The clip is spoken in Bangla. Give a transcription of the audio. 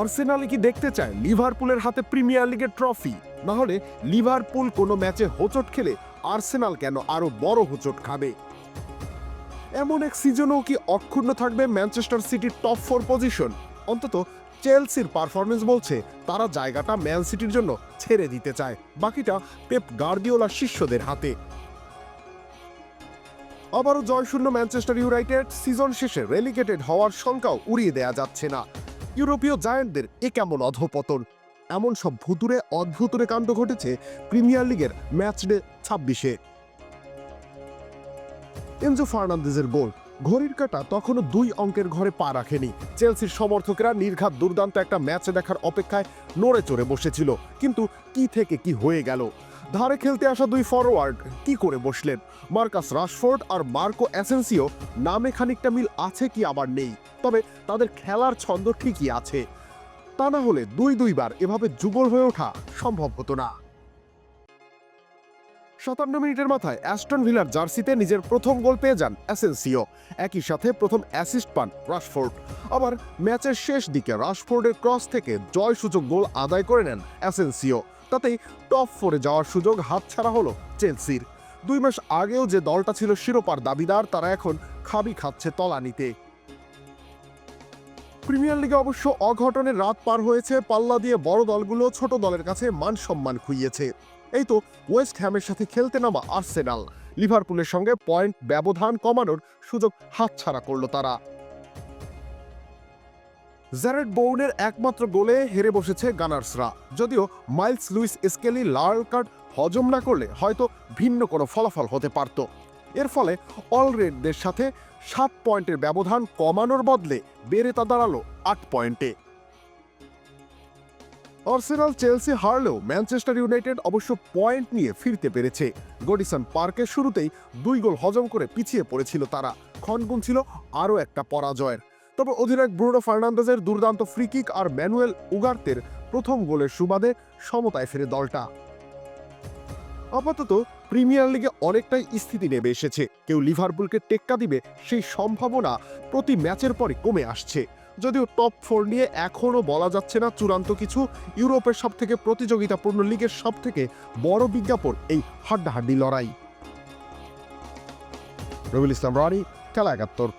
আর্সেনাল কি দেখতে চায় লিভারপুলের হাতে প্রিমিয়ার লিগের ট্রফি? না হলে লিভারপুল কোনো ম্যাচে হোঁচট খেলে আর্সেনাল কেন আরও বড় হোঁচট খাবে? এমন এক সিজনও কি অক্ষুণ্ণ থাকবে ম্যানচেস্টার সিটির টপ ফোর পজিশন? অন্তত চেলসির পারফরমেন্স বলছে তারা জায়গাটা ম্যান সিটির জন্য ছেড়ে দিতে চায়। বাকিটা পেপ গার্দিওলা শিষ্যদের হাতে। আবারও জয়শূন্য ম্যানচেস্টার ইউনাইটেড সিজন শেষে রেলিগেটেড হওয়ার শঙ্কাও উড়িয়ে দেয়া যাচ্ছে না। ইউরোপীয় জায়ান্টদের এ কেমন অধপতন? এমন সব ভুতুরে অদ্ভুতুরে কাণ্ড ঘটেছে প্রিমিয়ার লিগের ম্যাচ ডে ছাব্বিশে। এনজো ফার্নান্দেজের গোল। ঘড়ির কাটা তখনও দুই অঙ্কের ঘরে পা রাখেনি। চেলসির সমর্থকেরা নির্ঘাত দুর্দান্ত একটা ম্যাচ দেখার অপেক্ষায় নড়ে চড়ে বসেছিল। কিন্তু কি থেকে কি হয়ে গেল? ধারে খেলতে আসা দুই ফরওয়ার্ড কি করে বসলেন? মার্কাস রাশফোর্ড আর মার্কো অ্যাসেন্সিও নামে খানিকটা মিল আছে কি আবার নেই? তবে তাদের খেলার ছন্দ ঠিকই আছে। তা না হলে দুই দুইবার এভাবে যুগল হয়ে ওঠা সম্ভব হতো না। সাতান্ন মিনিটের মাথায় অ্যাস্টন ভিলার জার্সিতে নিজের প্রথম গোল পেয়ে যান অ্যাসেন্সিও। একই সাথে প্রথম অ্যাসিস্ট পান রাশফোর্ড। আবার ম্যাচের শেষ দিকে রাশফোর্ডের ক্রস থেকে জয় সূচক গোল আদায় করে নেন অ্যাসেন্সিও। তাতেই টপ ফোরে যাওয়ার সুযোগ হাতছাড়া হলো চেলসির। দুই মাস আগেও যে দলটা ছিল শিরোপার দাবিদার, তারা এখন খাবি খাচ্ছে তলানিতে। প্রিমিয়ার লিগে অবশ্য অঘটনের রাত পার হয়েছে, পাল্লা দিয়ে বড় দলগুলো ছোট দলের কাছে মান সম্মান খুইয়েছে। এই তো ওয়েস্ট হ্যামের সাথে খেলতে নামা আর্সেনাল। লিভারপুলের সঙ্গে পয়েন্ট ব্যবধান কমানোর সুযোগ হাতছাড়া করল তারা। জ্যারেড বৌনের একমাত্র গোলে হেরে বসেছে গানার্সরা। যদিও মাইলস লুইস স্কেলি লাল কার্ড হজম না করলে হয়তো ভিন্ন কোনো ফলাফল হতে পারত। এর ফলে অলরেডদের সাথে সাত পয়েন্টের ব্যবধান কমানোর বদলে বেড়ে তা দাঁড়াল আট পয়েন্টে। আর্সেনাল চেলসি হারলেও ম্যানচেস্টার ইউনাইটেড অবশ্য পয়েন্ট নিয়ে ফিরতে পেরেছে। গডিসন পার্কের শুরুতেই দুই গোল হজম করে পিছিয়ে পড়েছিল তারা। ক্ষণগুণ ছিল আরও একটা পরাজয়ের। তবে অধিনায়ক ব্রুনো ফার্নান্দেজের দুর্দান্ত ফ্রিকিক আর ম্যানুয়েল উগার্তের প্রথম গোলের সুবাদে সমতায় ফেরে দলটা। আপাতত প্রিমিয়ার লিগে অনেকটাই স্থিতি নেমে এসেছে। কেউ লিভারপুলকে টেক্কা দিবে সেই সম্ভাবনা প্রতি ম্যাচের পরে কমে আসছে। যদিও টপ ফোর নিয়ে এখনও বলা যাচ্ছে না চূড়ান্ত কিছু, ইউরোপের সব থেকে প্রতিযোগিতাপূর্ণ লিগের সব থেকে বড় বিজ্ঞাপন এই হাড্ডাহাড্ডি লড়াই। রবিল ইসলাম রানি, খেলা একাত্তর।